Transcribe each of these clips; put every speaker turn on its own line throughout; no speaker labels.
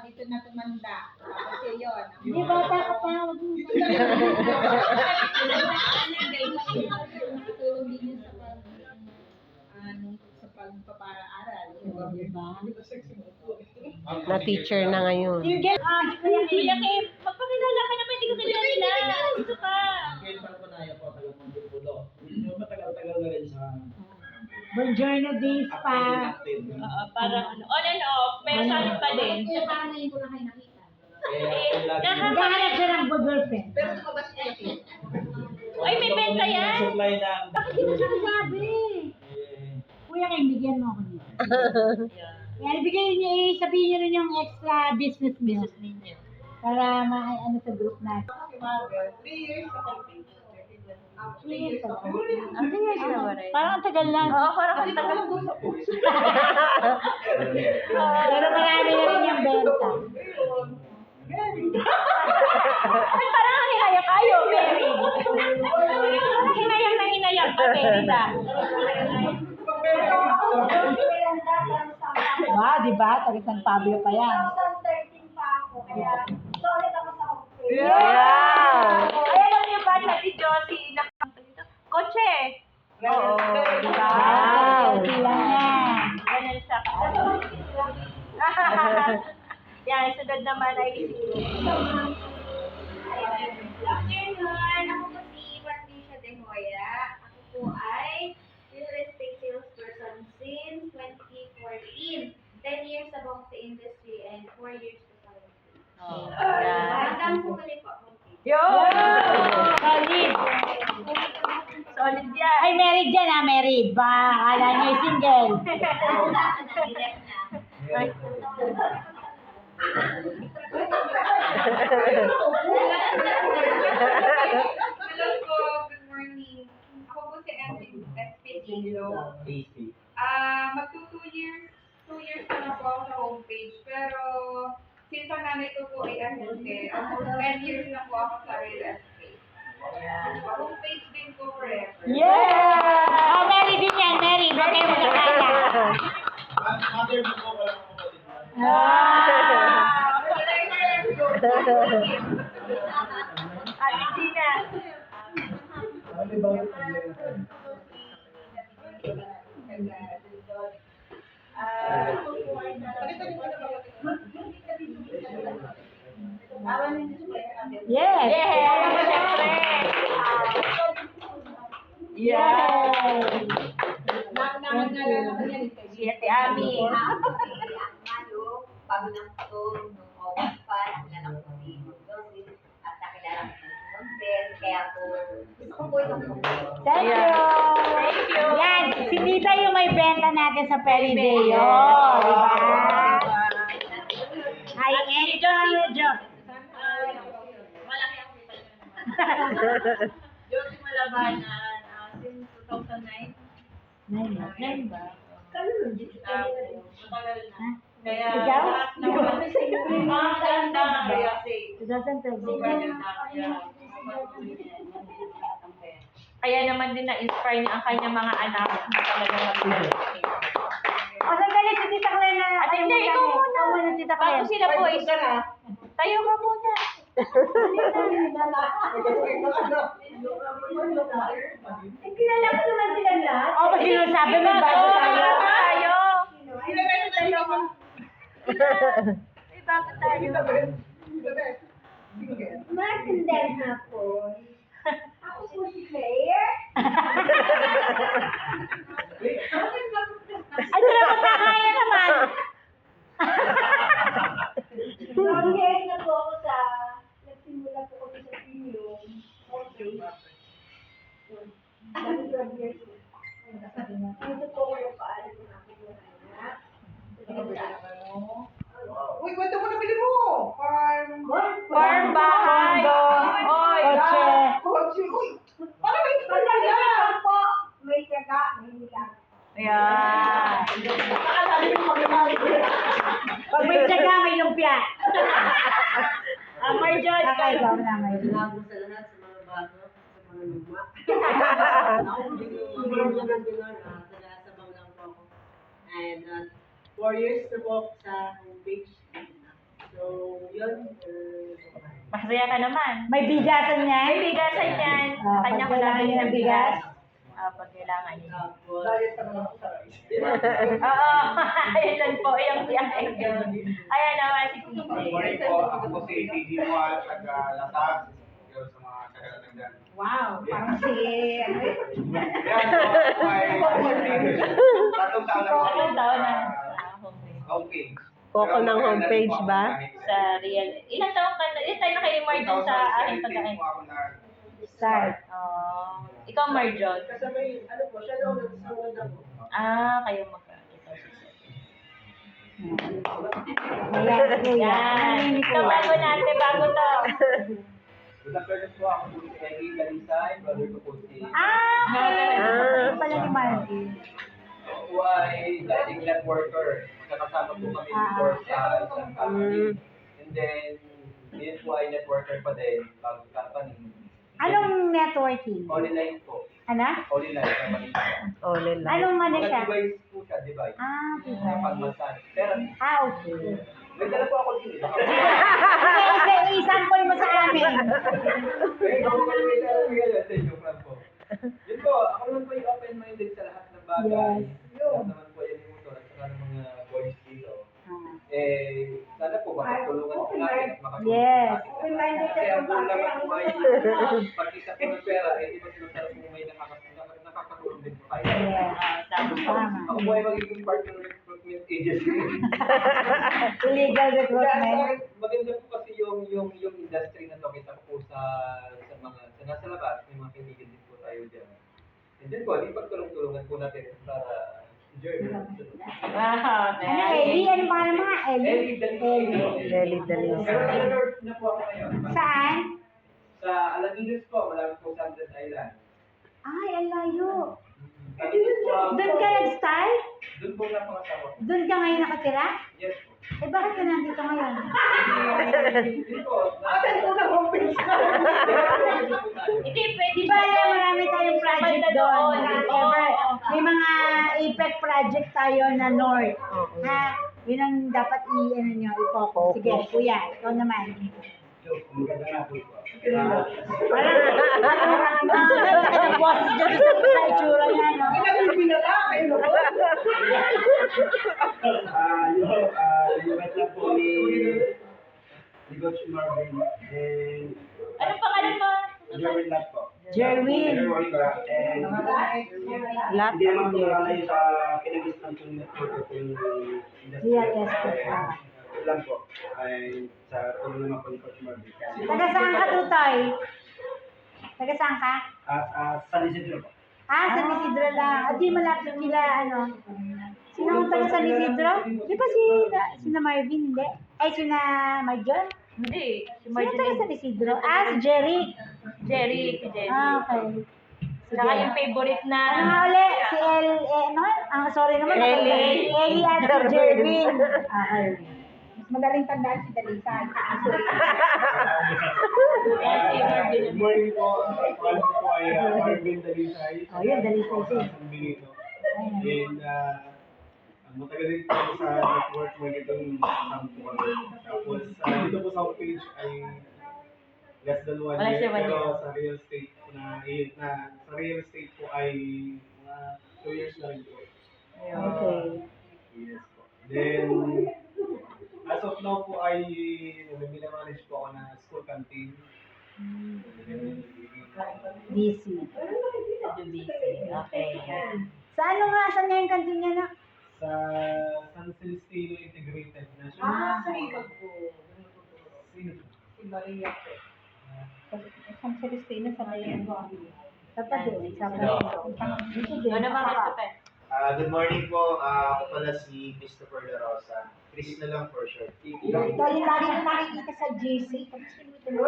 dito na tumanda. Tapos yun.
Hindi bata ka pa. huwag mo.
Din yun sa pag, ano, sa?
Na teacher na ngayon.
Ah, Kuya Kim.
Magpakilala ka naman, hindi ko kilala nila. Dito ka.
Kaya pa po na po tagal ng Pulo. Yung matagal-tagal na rin sa
Buongiorno days pa.
Oo, parang ano, on and off, pero solid pa din.
Kaya parang ngayon ko na kayo nakita.
Eh,
Naghahanap siya ng girlfriend.
Pero tumabas ko
Ay, may benta yan.
Supply ng
Bakit hindi mo siya nasabi?
eh,
Kuya Kim, bigyan mo ako nito. Yan, ibigay niyo, eh, sabihin niyo rin yung extra business niyo.
ninyo.
Para ma ano sa group natin.
Three years sa page.
Years pa.
Ang tingnan siya ba rin?
Parang ang tagal lang.
Oo, parang ang tagal.
Pero marami na rin yung benta.
Ay, parang ang hinaya kayo, Mary. Hinayang na hinayang ka, Mary, da.
Wow, di ba? Taga San Pablo pa yan.
Yeah!
Ay, alam niyo Di ba?
Wow.
Ganun siya ka. Yan, sunod naman ay si
ah, married. Ba, akala niyo single.
Hello po, good morning. Ako po si Emily Espedillo. Ah, magto two years, two years na po ako sa homepage. Pero, since ang nanay ko po ay ahente, almost 10 years na po ako sa real estate. Homepage din po forever.
Yeah!
Ate Gina.
Ano ba yung problema?
Yes!
Yeah, syempre.
Yes!
Nangalala ko yan.
Si Ate Ami.
Malo, bago lang ito, nung August pa, nakilala ko si Josie, at nakilala ko si Monsen, kaya po,
Thank you!
Thank you.
Yan, si Tita yung may benta natin sa Perideo. Diba? Ay, extra medyo.
Malaki ang Josie Malabanan, ah, since 2009.
Nine ba? Nine ba?
Tapos, matagal na. Kaya,
Ikaw?
lahat ng mga ganda, kaya safe.
2012.
Super ganda. Kaya, kaya naman din na-inspire niya ang kanyang mga anak na talagang mag
O, sandali si Tita Claire na.
Ate, hindi,
Ay,
ikaw muna.
Ikaw muna, Tita
Bago
Claire.
sila po is, tayo ka muna.
Kilala ko naman sila lahat. O, ba sinasabi mo, bago tayo.
tayo.
Tayo.
Ay, bago tayo.
Magandang hapon. Ako po si Claire.
Ano naman kakaya naman?
Years na po ako sa, nagsimula po kami sa premium. Dami 12 years po. Ito po ko yung paalam ng aking mga anak.
Uy, kwento mo na bili mo. Farm.
Farm bahay. Oy,
Kotse.
Kotse. Uy, para may
Pagkagaan po, may tiyaga, may nilang.
Ayan.
Pag may tsaga, may lumpia.
Marjorie.
Okay, ikaw na may
Salamat sa lahat sa mga bago, sa mga luma. Ako mga ganun, ah, taga-sabang lang po ako. And uh, four years na po sa homepage. yun.
Masaya ka naman.
May bigasan yan.
May bigasan yan.
Ah,
Sa kanya ko ng
ng
bigas. Ah, pag kailangan
rice.
Oo, ayun lang po, yung biyahe. Ayan naman si
Good morning po. Ako po si TG Moal, taga Latag. Yun sa mga taga-Latagdan.
Wow, parang si, ano eh.
Yan po ay taon na
taon Ah, okay.
Poko
Pero
ng homepage ba?
Sa real. Ilang taon ka na? Ilang taon na kayo Marjon sa aking
2017
pagkain?
Start.
Oh, ikaw Marjon.
kasabay, ano po, siya daw nagsasunod ako.
Ah, kayo magkakita.
Ayan.
Yan.
Ano
Ito bago natin, bago to.
Good afternoon po ako po si Eddie Dalisay, brother ko po si
Ah.
Ah.
Ano pala ni Marvin?
Ako ay dating networker. Magkakasama po kami before sa isang company. And then, yun po ay networker pa din, bago company.
Anong networking?
Online po.
Ano?
Online Manila.
Ole lang.
Anong ano
Mga
siya?
device po siya, device.
Ah,
Sa
diba?
pagmasan. Pero,
Ah, okay.
may dala po ako din.
Sige, sige, i-sample mo sa amin.
Pero ako yung may dala po yan. Lang po. Yun po, ako naman po yung open-minded sa lahat ng bagay.
Yes. Yes.
natin. Kasi ang goal naman po ay pagkita po ng pera, eh, di ba sila po may nakaka- nakaka- nakakatulong din po tayo.
Yes.
Tama.
Ako po ay magiging partner recruitment agency.
Illegal
Kaya
recruitment.
maganda po kasi yung yung yung industry na to kita ko po sa sa mga sa nasa labas, may mga kaibigan din po tayo diyan. And then po, di pagtulong-tulungan po natin para.
Wow,
Ano, Ellie? Ano pa naman nga? Ellie?
Ellie, dali.
Ellie.
Dali, dali.
Pero nag-alert na po ako ngayon.
Saan?
Sa Alaminos po, malapit po sa Andres Island.
Ay, ang layo.
Po
Doon ka nag-start?
Doon po na pangasawa.
Doon ka ngayon nakatira?
Yes po.
Eh, bakit ka nandito ngayon?
Hindi, pwede
Di ba alam, marami tayong project doon. ever, may mga APEC project tayo na North. Ha? Yun ang dapat i-ano nyo, i-focus. Sige, kuya, ikaw naman. Parang, boss dyan sa itsura niya, no?
Ah, yun, ah, yung lang po ni Coach Marvin and
Ano pangalan mo?
Jerwin lang po.
Jerwin.
Jerwin lang. And
Lahat
hindi naman po kayo sa kinagisnan kong network ko yung industry.
Real estate, ah.
Yun lang po. Ay, sa tulong naman po ni Coach Marvin.
Taga saan ka, Tutoy? Taga saan ka?
as as San Isidro po.
Ah, San Isidro lang. At di malapit nila, ano? Sino ang taga San Isidro? Di ba si, si na Marvin, hindi? Ay, si na Marjon?
Hindi. Si
Sino taga
Marjorie.
San Isidro? Ah, si Jerry.
Jerry. Si Jerry.
Ah, okay.
Saka yung favorite na...
Ano nga uli? Si El, eh, ano? Ah, sorry naman.
Ellie.
Ellie at si Jervin. Okay. Mas magaling tandaan si Dalisan.
Si Marvin.
Good morning po. Paano po ay uh, Marvin Dalisay.
Oh, yun, Dalisay siya.
San Benito. And uh, matagal din po sa network mo itong isang po kami. Tapos uh, dito po sa homepage ay less than one
Wala
year. Pero sa real estate na, eh, na sa real estate po ay mga two years na rin po.
Okay.
Yes po. Then, as of now po ay nag-manage po ako na school canteen.
Busy.
Medyo busy. Okay.
Sa ano nga? Saan nga yung kantin niya na?
Sa San Celestino Integrated National.
Ah,
Sino?
San Celestino sa Mayan ko. Dapat doon. Sa Dito din.
Ano mga Christopher?
Ah, good morning po. Ah, ako pala si Christopher La Rosa. Chris na lang for short.
Ito yung lagi ko nakikita sa GC. Pag sinuto mo.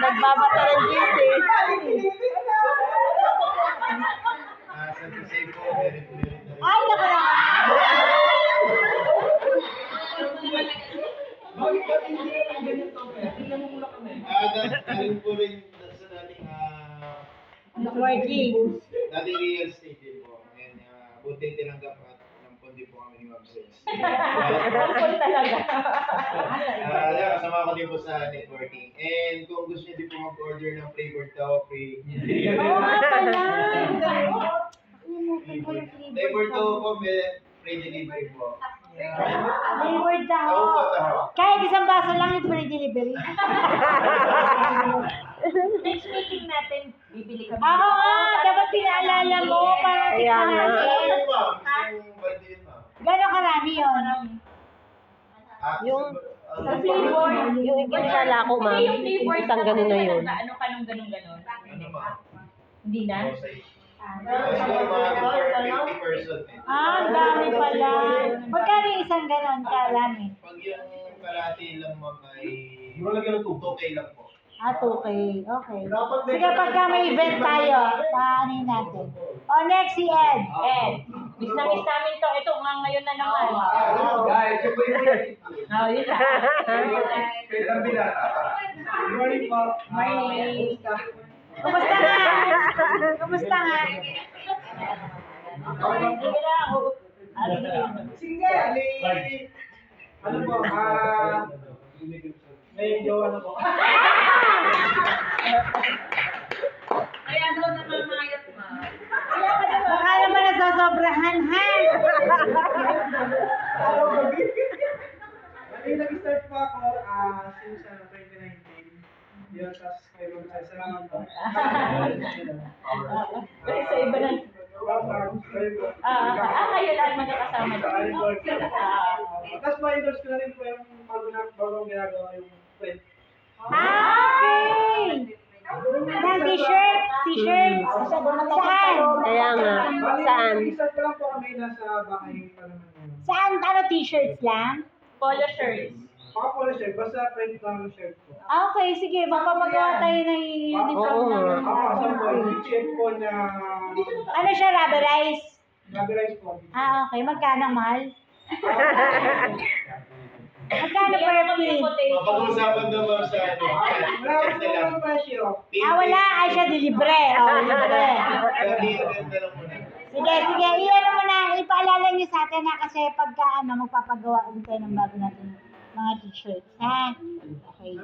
Nagbabasa ng GC.
Ah.
Ay, naku na.
Bakit ba hindi naman ganito? Tingnan mo muna kami.
Ah, dahil po rin
Networking.
dating real estate din po. And ah, buti tinanggap at ng po din po kami ni Ma'am Sales.
Tungkol talaga.
Ah, yeah, kasama ko din po sa networking. And kung gusto niyo din po mag-order ng flavored toffee,
Oo nga pala.
flavored tofu po, may free delivery po.
Na
Taho po,
ho.
taho.
Kahit isang baso lang yung free delivery.
Next meeting natin, bibili kami.
Ako nga, dapat pinaalala mo para
nga.
Ano
natin. Gano'ng karami yun?
Yung-
Sa flavor,
Yung yung kala ko, ma'am.
Hindi, yung flavor
Isang ganun na yun.
Ano ka nung ganun ganun?
Ano?
Hindi na?
Oh, say. Siguro mga for 50 person eh.
Ah, ang dami pala. Magkano yung isang ganon karami?
Pag yung kalahati lang ma'am ay
mo lagyan ng tubig.
2K lang po.
Ah, 2K. Okay. Sige, pagka may event tayo, paanin natin. O, next si Ed.
Ed, miss na miss namin to. Ito nga ngayon na naman.
Guys, yung yung
Oh, yun lang.
Binata.
Good morning po.
Morning.
Kumusta nga? Kumusta nga?
Sige lang. oh.
Sige. Ano po, ah... jowa na po.
Kaya daw namamayat ma.
Baka naman nasosobrahan, ha?
Bali, nag-start po ako ah since ano, 2019. Yun, tapos kayo mag salamat po.
Kasi sa iba na. Ah, ah, ah, kayo lahat magkakasama doon. Ah,
Tapos ma-endorse ko na rin po yung bago na bagong ginagawa yung print.
Ah, okay. Ng t-shirt, t-shirt. Saan?
Kaya nga. Saan?
nag-start pa lang po kami nasa bahay pa naman.
Saan? Ano, t-shirts lang?
polo shirts.
Baka po na shirt, basta print lang yung shirt ko.
Ah, okay, sige. Magpapagawa tayo ng uniform
Oo.
ng...
Ako, po, yung check po na
Ano siya, rubberized?
rubberized po.
Ah, okay. Magkano ang mahal? Magkano per.
Mapag-uusapan daw ma'am sa ano.
Wala ko
na lang.
presyo.
Ah, wala. Ay, siya, dilibre. Oh, libre.
Lang muna.
Sige, sige. Iyan mo na. Ipaalala niyo sa atin na kasi pagka ano, magpapagawa ulit tayo ng bago natin mga t-shirts. Ha? Okay.